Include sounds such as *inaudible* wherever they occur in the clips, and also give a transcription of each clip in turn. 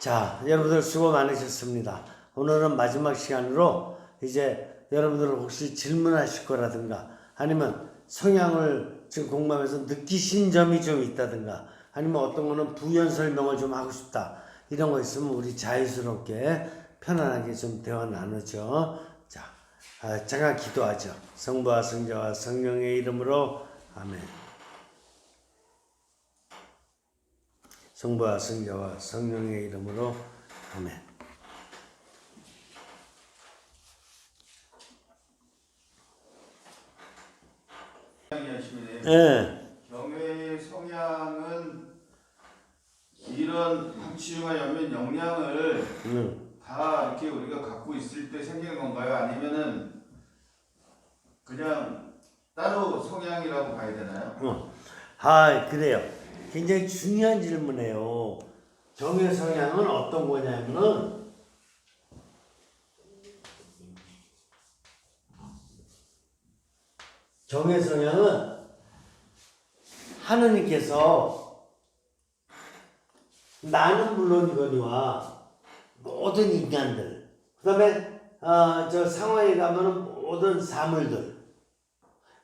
자, 여러분들 수고 많으셨습니다. 오늘은 마지막 시간으로 이제 여러분들 혹시 질문하실 거라든가 아니면 성향을 지금 공부하면서 느끼신 점이 좀 있다든가 아니면 어떤 거는 부연 설명을 좀 하고 싶다. 이런 거 있으면 우리 자유스럽게 편안하게 좀 대화 나누죠. 자, 아, 잠깐 기도하죠. 성부와 성자와 성령의 이름으로 아멘. 성부와 성자와 성령의 이름으로 아멘. 예. 경외의 성향은 이런 방치중한 연면 역량을 응. 다 이렇게 우리가 갖고 있을 때 생기는 건가요? 아니면은 그냥 따로 성향이라고 봐야 되나요? 어. 아, 그래요. 굉장히 중요한 질문이에요. 정의 성향은 어떤 거냐면은 정의 성향은 하느님께서 나는 물론이거니와 모든 인간들 그 다음에 어, 저 상황에 가면은 모든 사물들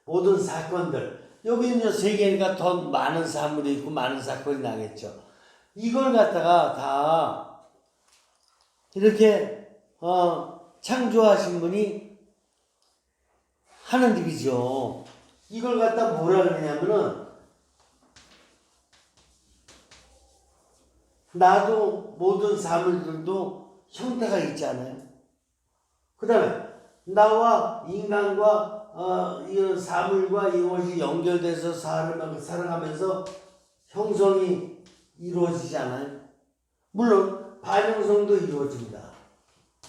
모든 사건들 여기 있는 세계니까 더 많은 사물이 있고 많은 사건이 나겠죠. 이걸 갖다가 다 이렇게 어, 창조하신 분이 하느님이죠. 이걸 갖다 뭐라 그러냐면은 나도 모든 사물들도 형태가 있잖아요. 그 다음에 나와 인간과 어, 이 사물과 이것이 연결돼서 살아가- 살아가면서 형성이 이루어지잖아요. 물론 반영성도 이루어집니다.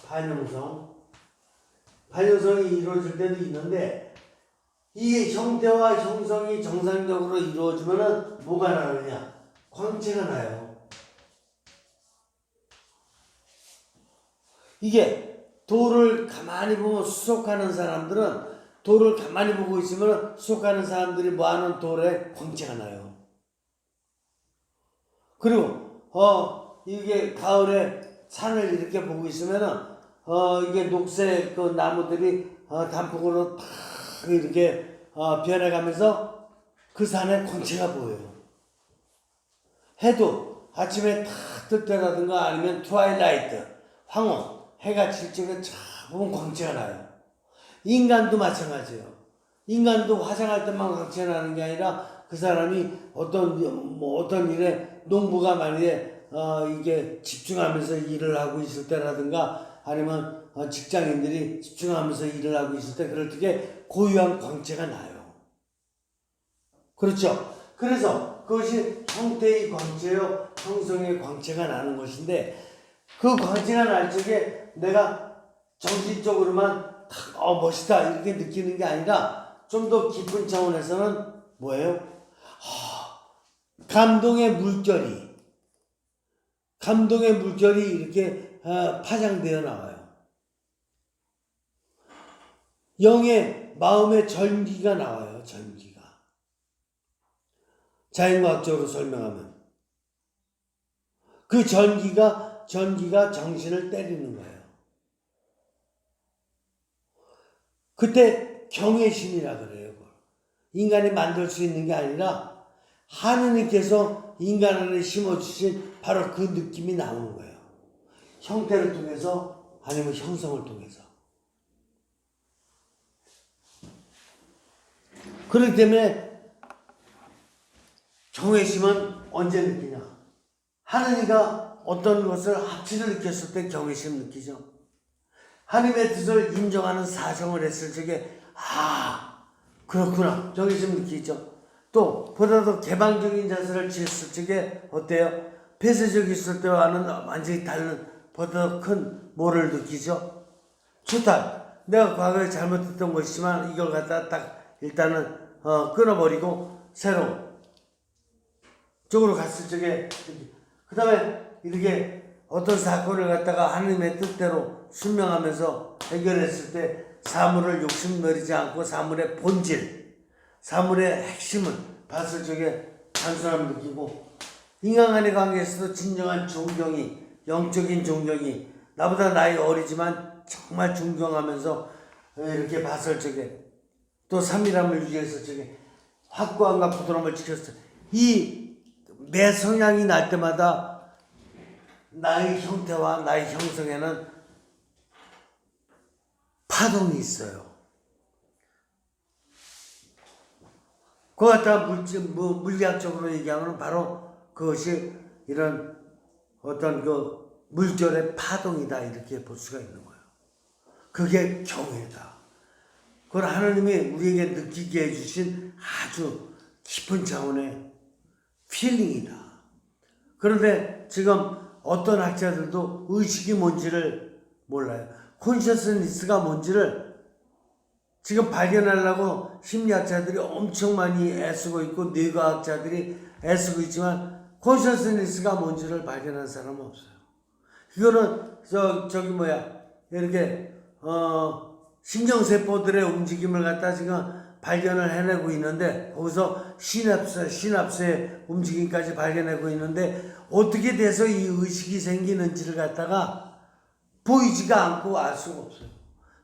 반영성. 반영성이 이루어질 때도 있는데 이 형태와 형성이 정상적으로 이루어지면은 뭐가 나느냐? 광채가 나요. 이게 돌을 가만히 보면 수속하는 사람들은 돌을 가만히 보고 있으면 수속하는 사람들이 뭐하는 돌에 광채가 나요. 그리고 어 이게 가을에 산을 이렇게 보고 있으면은 어 이게 녹색 그 나무들이 어 단풍으로 탁 이렇게 어 변해가면서 그 산에 광채가 보여요. 해도 아침에 탁 뜰 때라든가 아니면 트와일라이트 황혼 해가 질 적에 쫙 보면 광채가 나요. 인간도 마찬가지예요. 인간도 화장할 때만 나는 게 아니라 그 사람이 어떤 뭐 어떤 일에 농부가 만약에 어 이게 집중하면서 일을 하고 있을 때라든가 아니면 어 직장인들이 집중하면서 일을 하고 있을 때 그럴 때 고유한 광채가 나요. 그렇죠. 그래서 그것이 형태의 광채요, 형성의 광채가 나는 것인데 그 광채가 날 적에 내가 정신적으로만 탁, 어, 멋있다 이렇게 느끼는 게 아니라 좀 더 깊은 차원에서는 뭐예요? 하, 감동의 물결이 감동의 물결이 이렇게 어, 파장되어 나와요. 영의 마음의 전기가 나와요. 전기가. 자연과학적으로 설명하면 그 전기가 전기가 정신을 때리는 거예요. 그때 경외심이라 그래요. 인간이 만들 수 있는 게 아니라 하느님께서 인간 안에 심어주신 바로 그 느낌이 나오는 거예요. 형태를 통해서 아니면 형성을 통해서. 그렇기 때문에 경외심은 언제 느끼냐? 하느님과 어떤 것을 합치를 느꼈을 때 경외심 느끼죠. 하나님의 뜻을 인정하는 사정을 했을 적에 아 그렇구나 경외심 느끼죠. 또 보다 더 개방적인 자세를 취했을 적에 어때요? 폐쇄적 있을 때와는 완전히 다른 보다 더큰 뭐를 느끼죠. 좋다. 내가 과거에 잘못했던 것이지만 이걸 갖다 딱 일단은 어, 끊어버리고 새로 쪽으로 갔을 적에 그 다음에 이렇게 어떤 사건을 갖다가 하나님의 뜻대로 순명하면서 해결했을 때 사물을 욕심내리지 않고 사물의 본질, 사물의 핵심을 봤을 적에 단순함을 느끼고 인간 간의 관계에서도 진정한 존경이 영적인 존경이 나보다 나이 어리지만 정말 존경하면서 이렇게 봤을 적에 또 삼일함을 유지해서 적에 확고함과 부드러움을 지켰어. 이내 성향이 날 때마다 나의 형태와 나의 형성에는 파동이 있어요. 그거 갖다 물질, 뭐, 물리학적으로 얘기하면 바로 그것이 이런 어떤 그 물결의 파동이다 이렇게 볼 수가 있는 거예요. 그게 경외다. 그걸 하나님이 우리에게 느끼게 해주신 아주 깊은 차원의 필링이다. 그런데 지금 어떤 학자들도 의식이 뭔지를 몰라요. 콘셔스니스가 뭔지를 지금 발견하려고 심리학자들이 엄청 많이 애쓰고 있고 뇌과학자들이 애쓰고 있지만 콘셔스니스가 뭔지를 발견한 사람은 없어요. 이거는 저 저기 뭐야 이렇게 어 신경세포들의 움직임을 갖다 지금 발견을 해내고 있는데 거기서 시납스 시납스의 움직임까지 발견하고 있는데 어떻게 돼서 이 의식이 생기는지를 갖다가 보이지가 않고 알 수가 없어요.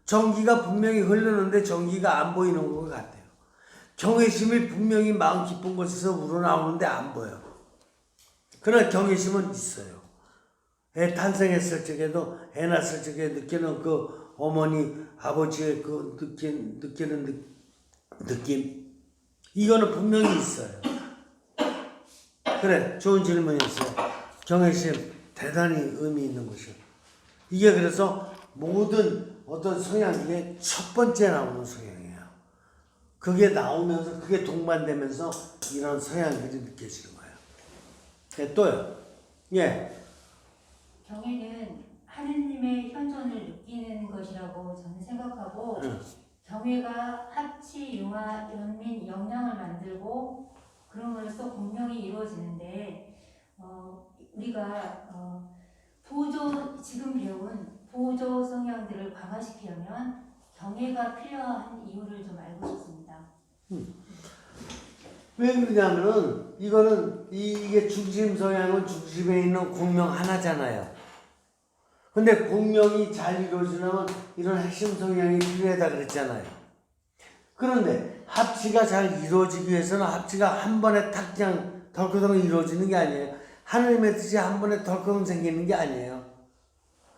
전기가 분명히 흐르는데 전기가 안 보이는 것 같아요. 경외심이 분명히 마음 깊은 곳에서 우러나오는데 안 보여. 그러나 경외심은 있어요. 애 탄생했을 적에도 애 낳았을 적에 느끼는 그 어머니 아버지의 그 느낀 느끼는 느, 느낌 이거는 분명히 있어요. 그래 좋은 질문이었어요. 경외심 대단히 의미 있는 것이요. 이게 그래서 모든 어떤 성향 중에 첫 번째 나오는 성향이에요. 그게 나오면서 그게 동반되면서 이런 성향들이 느껴지는 거예요. 네, 또요. 예. 경외는 하느님의 현존을 느끼는 것이라고 저는 생각하고 응. 경외가 합치, 융화, 연민, 영양을 만들고 그럼으로써 공명이 이루어지는데 어, 우리가 어, 보조 지금 배운 보조 성향들을 강화시키려면 경외가 필요한 이유를 좀 알고 싶습니다. 왜 그러냐면은 이거는 이게 중심 성향은 중심에 있는 공명 하나잖아요. 근데 공명이 잘 이루어지려면 이런 핵심 성향이 필요하다 그랬잖아요. 그런데 합치가 잘 이루어지기 위해서는 합치가 한 번에 탁 그냥 덜커덩 이루어지는 게 아니에요. 하나님의 뜻이 한 번에 덜커덩 생기는 게 아니에요.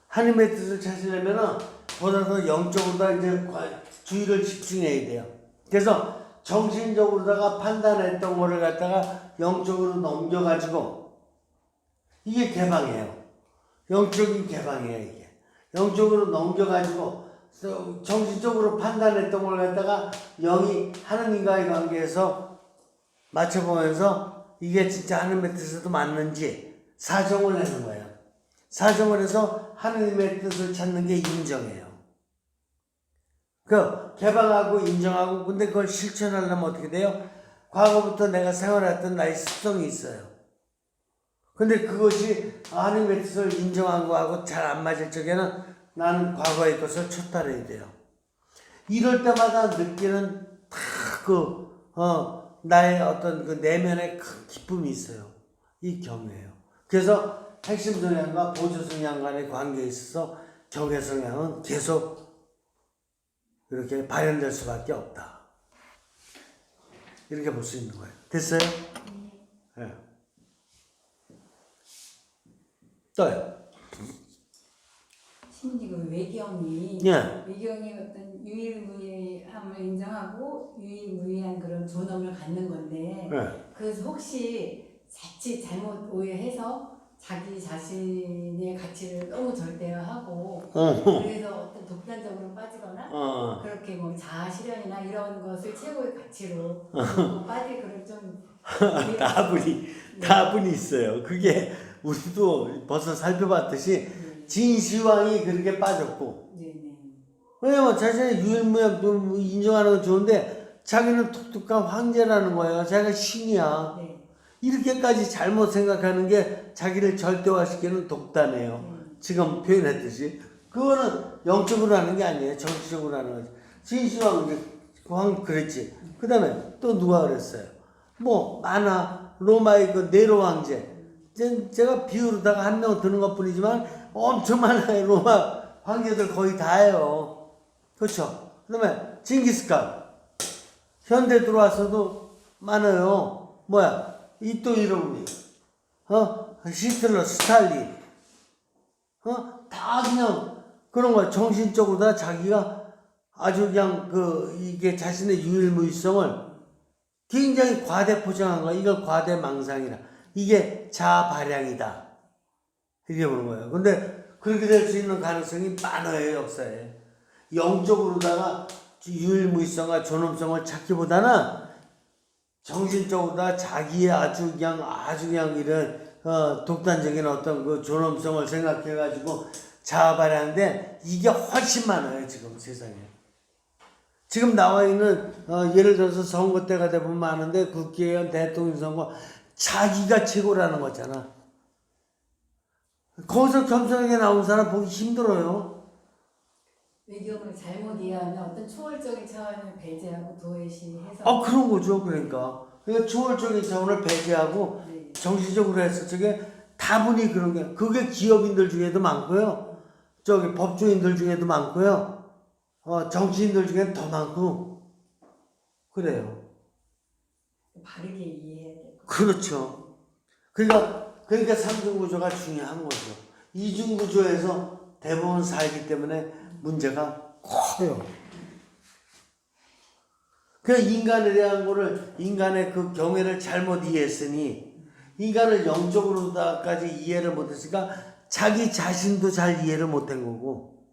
하나님의 뜻을 찾으려면은 보다 더 영적으로다 이제 과- 주의를 집중해야 돼요. 그래서 정신적으로다가 판단했던 거를 갖다가 영적으로 넘겨가지고 이게 개방이에요. 영적인 개방이에요 이게. 영적으로 넘겨가지고 저- 정신적으로 판단했던 걸 갖다가 영이 하느님과의 관계에서 맞춰보면서 이게 진짜 하나님의 뜻에도 맞는지 사정을 내는 거예요. 사정을 해서 하느님의 뜻을 찾는 게 인정해요. 그 개방하고 인정하고 근데 그걸 실천하려면 어떻게 돼요? 과거부터 내가 생활했던 나의 습성이 있어요. 근데 그것이 하나님의 뜻을 인정한 거하고 잘 안 맞을 적에는 나는 과거의 것을 초탈해야 돼요. 이럴 때마다 느끼는 다 그 어, 나의 어떤 그 내면의 큰 기쁨이 있어요. 이 경외예요. 그래서 핵심 성향과 보조 성향 간의 관계에 있어서 경외 성향은 계속 이렇게 발현될 수밖에 없다. 이렇게 볼 수 있는 거예요. 됐어요? 또요. 신지금 외경이 예. 외경이 어떤 유일무이함을 인정하고 유일무이한 그런 존엄을 갖는 건데 예. 그래서 혹시 자칫 잘못 오해해서 자기 자신의 가치를 너무 절대화하고 어. 그래서 어떤 독단적으로 빠지거나 어. 그렇게 뭐 자아 실현이나 이런 것을 최고의 가치로 뭐 빠질 그런 좀 *laughs* 다분히 다분히 있어요. 그게 우리도 벌써 살펴봤듯이 네, 진시황이 그렇게 빠졌고 네, 네. 왜냐면 자신의 유일무양 인정하는 건 좋은데 자기는 독특한 황제라는 거예요. 자기가 신이야. 네. 이렇게까지 잘못 생각하는 게 자기를 절대화시키는 독단이에요. 지금 표현했듯이 그거는 영적으로 하는 게 아니에요. 정치적으로 하는 거지. 진시황 이제 황 그랬지. 그다음에 또 누가 그랬어요? 뭐 많아 로마의 그 네로 황제 제- 제가 비유로다가 한 명 드는 것 뿐이지만 엄청 많아요. 로마 황제들 거의 다예요. 그렇죠? 그 다음에 징기스칸. 현대 들어와서도 많아요. 뭐야? 이 또 이름이. 어? 히틀러, 스탈린. 어? 다 그냥 그런 거야. 정신적으로 다 자기가 아주 그냥 그 이게 자신의 유일무이성을 굉장히 과대 포장한 거야. 이걸 과대 망상이라. 이게 자발양이다. 이렇게 보는 거예요. 근데 그렇게 될 수 있는 가능성이 많아요, 역사에. 영적으로다가 유일무이성과 존엄성을 찾기보다는 정신적으로 다 자기의 아주 그냥 아주 그냥 이런 어, 독단적인 어떤 그 존엄성을 생각해가지고 자아발휘하는데 이게 훨씬 많아요 지금 세상에. 지금 나와 있는 어, 예를 들어서 선거 때가 되면 많은데 국회의원 대통령 선거 자기가 최고라는 거잖아. 거기서 겸손하게 나온 사람 보기 힘들어요. 외교를 잘못 이해하면 어떤 초월적인 차원을 배제하고 도외시해서 아 그런 거죠 그러니까. 그러니까 초월적인 차원을 배제하고 네. 정치적으로 했을 적에 다분히 그런 게 그게 기업인들 중에도 많고요. 저기 법조인들 중에도 많고요. 어 정치인들 중에 더 많고 그래요. 바르게 것. 그렇죠. 그러니까 그러니까 삼중 구조가 중요한 거죠. 이중 구조에서 대부분 살기 때문에 문제가 커요. 그 인간에 대한 거를 인간의 그 경외를 잘못 이해했으니 인간을 영적으로다까지 이해를 못했으니까 자기 자신도 잘 이해를 못한 거고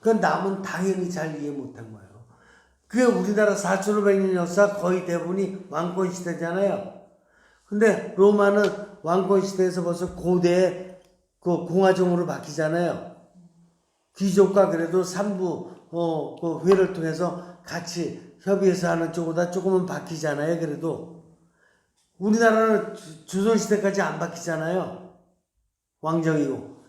그 남은 당연히 잘 이해 못한 거예요. 그게 우리나라 4,500년 역사 거의 대부분이 왕권 시대잖아요. 근데 로마는 왕권 시대에서 벌써 고대 그 공화정으로 바뀌잖아요. 귀족과 그래도 삼부 어, 그 회를 통해서 같이 협의해서 하는 쪽보다 조금은 바뀌잖아요. 그래도 우리나라는 주- 조선 시대까지 안 바뀌잖아요. 왕정이고.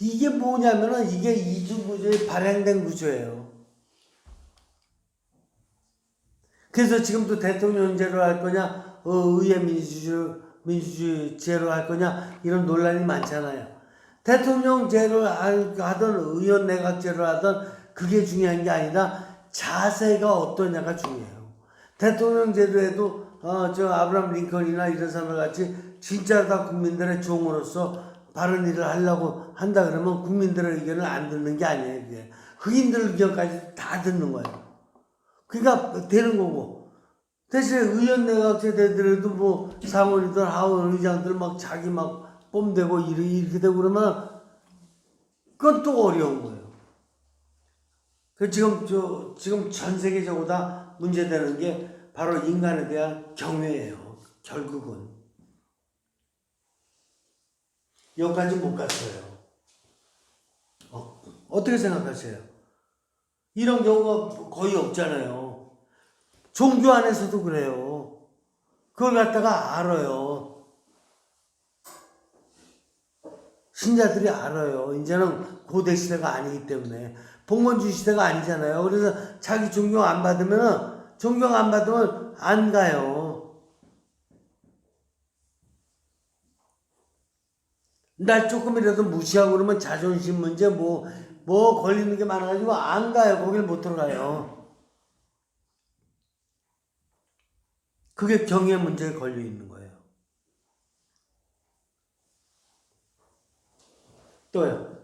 이게 뭐냐면은 이게 이중구조의 발행된 구조예요. 그래서 지금도 대통령 제로 할 거냐, 어, 의회 민주주의, 민주주의제로 할 거냐, 이런 논란이 많잖아요. 대통령제로 할- 하든 의원 내각제로 하든 그게 중요한 게 아니라 자세가 어떠냐가 중요해요. 대통령제로 해도, 어, 저 아브라함 링컨이나 이런 사람들 같이 진짜 다 국민들의 종으로서 바른 일을 하려고 한다 그러면 국민들의 의견을 안 듣는 게 아니에요, 그게. 흑인들 의견까지 다 듣는 거예요. 그러니까 되는 거고 대신에 의원 내각제 되더라도 뭐 상원이든 하원 의장들 막 자기 막 뽐대고 이렇게, 이렇게 되고 그러면 그건 또 어려운 거예요. 그 지금 저 지금 전 세계적으로 다 문제되는 게 바로 인간에 대한 경외예요. 결국은 여기까지 못 갔어요. 어, 어떻게 생각하세요? 이런 경우가 거의 없잖아요. 종교 안에서도 그래요. 그걸 갖다가 알아요. 신자들이 알아요. 이제는 고대 시대가 아니기 때문에 봉건주 시대가 아니잖아요. 그래서 자기 존경 안 받으면 존경 안 받으면 안 가요. 날 조금이라도 무시하고 그러면 자존심 문제 뭐, 뭐 걸리는 게 많아가지고 안 가요. 거길 못 들어가요. 그게 경의 문제에 걸려 있는 거예요. 또요.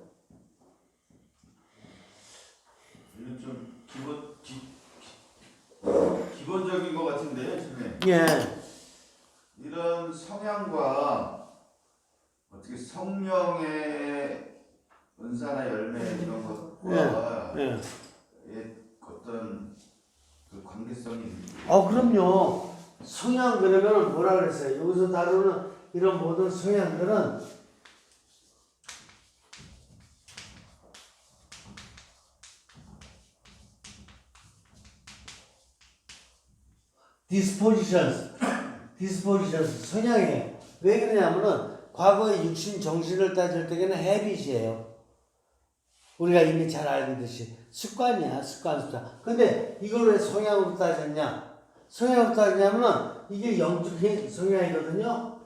좀 기본 기, 기, 기본적인 것 같은데요, 선생님. 예. 이런 성향과 어떻게 성령의 은사나 열매 이런 것과 예. 의 어떤 그 관계성이 있는 어, 그럼요. 성향 그러면 뭐라 그랬어요? 여기서 다루는 이런 모든 성향들은 dispositions, dispositions 성향이에요. 왜 그러냐면은 과거의 육신 정신을 따질 때에는 habit이에요. 우리가 이미 잘 알듯이 습관이야 습관 습관. 근데 이걸 왜 성향으로 따졌냐? 성향으로 따지냐면은 이게 영적인 성향이거든요.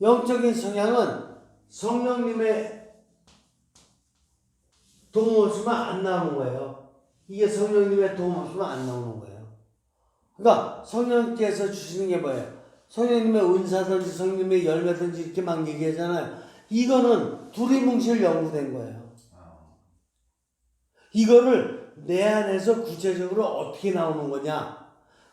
영적인 성향은 성령님의 도움 없으면 안 나오는 거예요. 이게 성령님의 도움 없으면 안 나오는 거예요. 그러니까 성령께서 주시는 게 뭐예요? 성령님의 은사든지 성령님의 열매든지 이렇게 막 얘기하잖아요. 이거는 두리뭉실 연구된 거예요. 이거를 내 안에서 구체적으로 어떻게 나오는 거냐?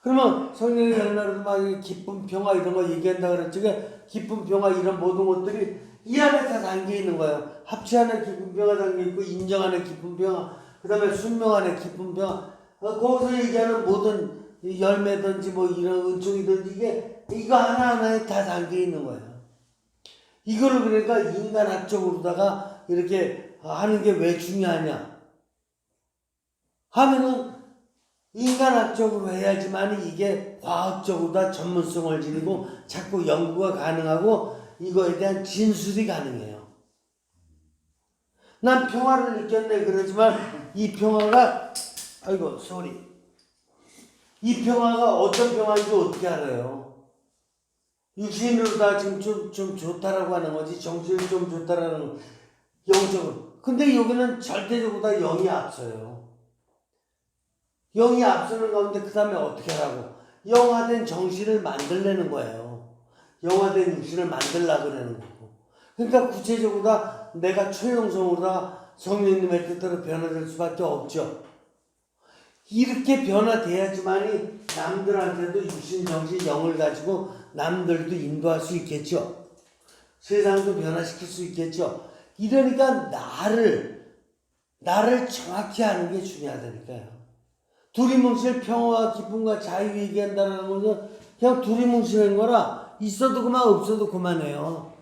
그러면 성령의 열매로 막 기쁨, 평화 이런 거 얘기한다 그랬지. 기쁨, 평화 이런 모든 것들이 이 안에 다 담겨 있는 거예요. 합치 안에 기쁨, 평화 담겨 있고 인정 안에 기쁨, 평화, 그 다음에 순명 안에 기쁨, 평화. 어, 거기서 얘기하는 모든 이 열매든지 뭐 이런 은총이든지 이게 이거 하나하나에 다 담겨 있는 거예요. 이거를 그러니까 인간 학적으로다가 이렇게 하는 게 왜 중요하냐? 하면은 인간학적으로 해야지만 이게 과학적으로 다 전문성을 지니고 자꾸 연구가 가능하고 이거에 대한 진술이 가능해요. 난 평화를 느꼈네 그러지만 이 평화가 아이고 소리 이 평화가 어떤 평화인지 어떻게 알아요? 육신으로 다 지금 좀, 좀 좋다라고 하는 거지 정신이 좀 좋다라는 거 영적으로 근데 여기는 절대적으로 다 영이 앞서요 영이 앞서는 가운데 그 다음에 어떻게 하라고 영화된 정신을 만들려는 거예요 영화된 육신을 만들라 그러는 거고 그러니까 구체적으로 다 내가 초영성으로 다 성령님의 뜻대로 변화될 수밖에 없죠 이렇게 변화돼야지만이 남들한테도 육신, 정신, 영을 가지고 남들도 인도할 수 있겠죠. 세상도 변화시킬 수 있겠죠. 이러니까 나를 나를 정확히 아는 게 중요하다니까요. 두리뭉실 평화와 기쁨과 자유 얘기한다는 것은 그냥 두리뭉실한 거라 있어도 그만 없어도 그만해요.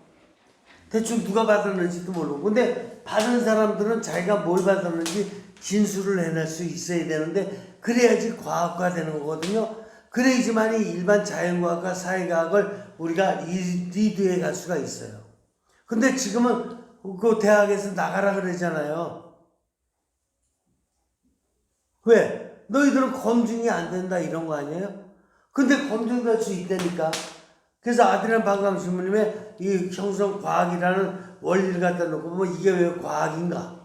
대충 누가 받았는지도 모르고 근데 받은 사람들은 자기가 뭘 받았는지 진술을 해낼 수 있어야 되는데 그래야지 과학화 되는 거거든요. 그래야지만이 일반 자연과학과 사회과학을 우리가 리- 리드해 갈 수가 있어요. 근데 지금은 그 대학에서 나가라 그러잖아요. 왜? 너희들은 검증이 안 된다 이런 거 아니에요? 근데 검증될 수 있다니까. 그래서 아드리안 방감 신부님의 이 형성 과학이라는 원리를 갖다 놓고 뭐 이게 왜 과학인가?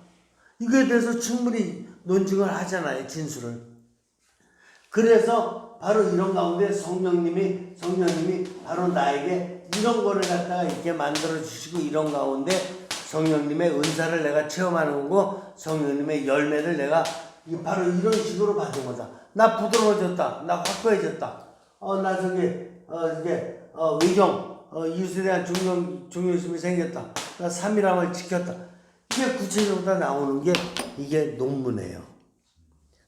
이거에 대해서 충분히 논증을 하잖아요, 진술을. 그래서 바로 이런 가운데 성령님이, 성령님이 바로 나에게 이런 거를 갖다가 이렇게 만들어 주시고 이런 가운데 성령님의 은사를 내가 체험하는 거고 성령님의 열매를 내가 이 바로 이런 식으로 받은 거다. 나 부드러워졌다. 나 확고해졌다. 어, 나 저기, 어, 이게, 어, 의경, 어, 이웃에 대한 중요, 중요심이 생겼다. 나 삼일함을 지켰다. 이게 구체적으로 다 나오는 게 이게 논문이에요.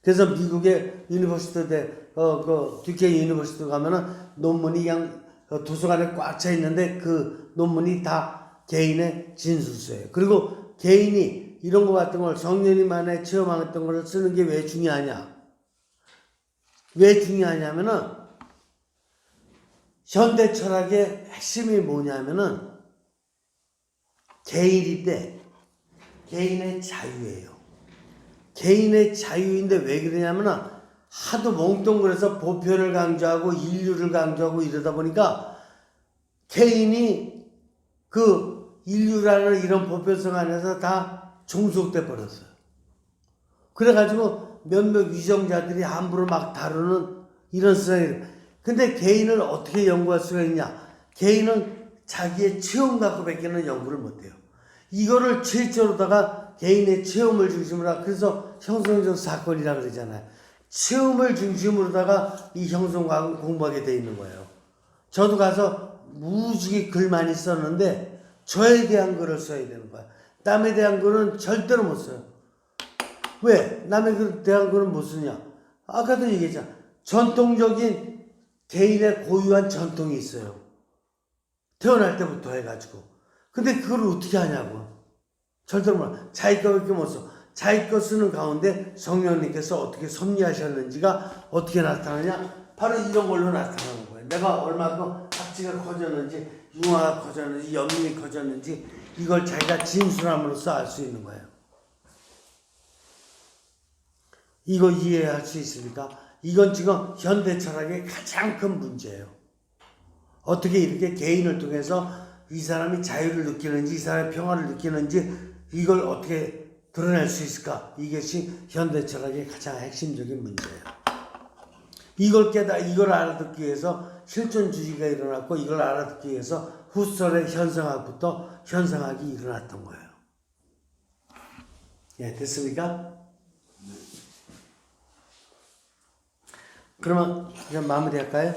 그래서 미국의 유니버시티 대 어 그 듀케 유니버시티 가면은 논문이 그냥 어, 도서관에 꽉 차 있는데 그 논문이 다 개인의 진술서예요. 그리고 개인이 이런 거 같은 걸 성년이만에 체험했던 걸 쓰는 게 왜 중요하냐? 왜 중요하냐면은 현대 철학의 핵심이 뭐냐면은 개인인데 개인의 자유예요. 개인의 자유인데 왜 그러냐면은 하도 몽뚱그려서 보편을 강조하고 인류를 강조하고 이러다 보니까 개인이 그 인류라는 이런 보편성 안에서 다 종속돼 버렸어요. 그래가지고 몇몇 위정자들이 함부로 막 다루는 이런 세상이 근데 개인을 어떻게 연구할 수가 있냐? 개인은 자기의 체험 갖고 밖에는 연구를 못해요. 이거를 최초로다가 개인의 체험을 중심으로 하- 그래서 형성적 사건이라 그러잖아요. 체험을 중심으로다가 이 형성과학을 공부하게 돼 있는 거예요. 저도 가서 무지개 글 많이 썼는데 저에 대한 글을 써야 되는 거야. 남에 대한 글은 절대로 못 써요. 왜? 남에 그 대한 글은 못 쓰냐? 아까도 얘기했잖아. 전통적인 개인의 고유한 전통이 있어요. 태어날 때부터 해가지고. 근데 그걸 어떻게 하냐고. 절대로 몰라. 자기 거밖에 못 써. 자기 거 쓰는 가운데 성령님께서 어떻게 섭리하셨는지가 어떻게 나타나냐? 바로 이런 걸로 나타나는 거예요. 내가 얼마큼 학지가 커졌는지, 융화가 커졌는지, 연민이 커졌는지, 이걸 자기가 진술함으로써 알 수 있는 거예요. 이거 이해할 수 있습니까? 이건 지금 현대 철학의 가장 큰 문제예요. 어떻게 이렇게 개인을 통해서 이 사람이 자유를 느끼는지 이 사람이 평화를 느끼는지 이걸 어떻게 드러낼 수 있을까? 이것이 현대 철학의 가장 핵심적인 문제예요. 이걸 깨다 이걸 알아듣기 위해서 실존주의가 일어났고 이걸 알아듣기 위해서 후설의 현상학부터 현상학이 일어났던 거예요. 예, 됐습니까? 그러면 이제 마무리할까요?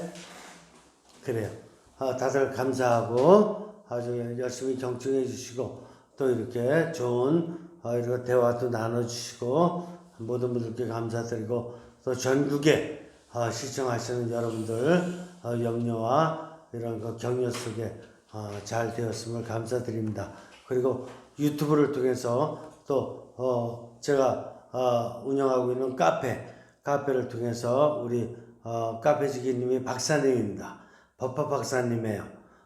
그래요. 아, 다들 감사하고 아주 열심히 경청해 주시고 또 이렇게 좋은 어, 이런 대화도 나눠주시고 모든 분들께 감사드리고 또 전국에 어, 시청하시는 여러분들 어, 염려와 이런 그 격려 속에 어, 잘 되었음을 감사드립니다. 그리고 유튜브를 통해서 또 어, 제가 어, 운영하고 있는 카페 카페를 통해서 우리 어, 카페지기님이 박사님입니다. 법화 박사님이에요.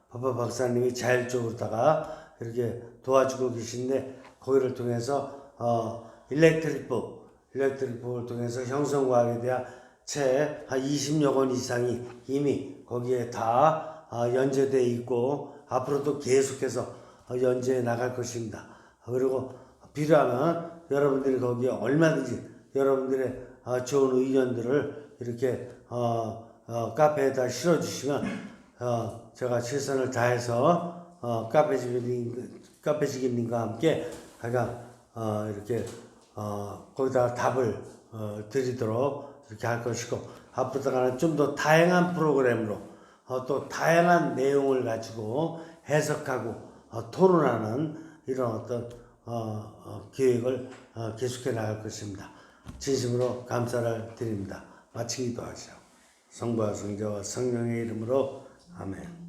법화 박사님이 자율적으로다가 이렇게 도와주고 계신데 거기를 통해서 어, 일렉트릭북 일렉트릭북을 통해서 형성과학에 대한 책한 20여 권 이상이 이미 거기에 다 어, 연재돼 있고 앞으로도 계속해서 어, 연재해 나갈 것입니다. 그리고 필요하면 여러분들이 거기에 얼마든지 여러분들의 어, 좋은 의견들을 이렇게 어, 어, 카페에다 실어주시면 어, 제가 최선을 다해서 어, 카페지기님, 카페지기님과 함께 제가 어, 이렇게 어, 거기다가 답을 어, 드리도록 이렇게 할 것이고 앞으로다가는 좀 더 다양한 프로그램으로 어, 또 다양한 내용을 가지고 해석하고 어, 토론하는 이런 어떤 어, 어, 어, 계속해 나갈 것입니다. 진심으로 감사를 드립니다. 마치기도 하죠. 성부와 성자와 성령의 이름으로 아멘.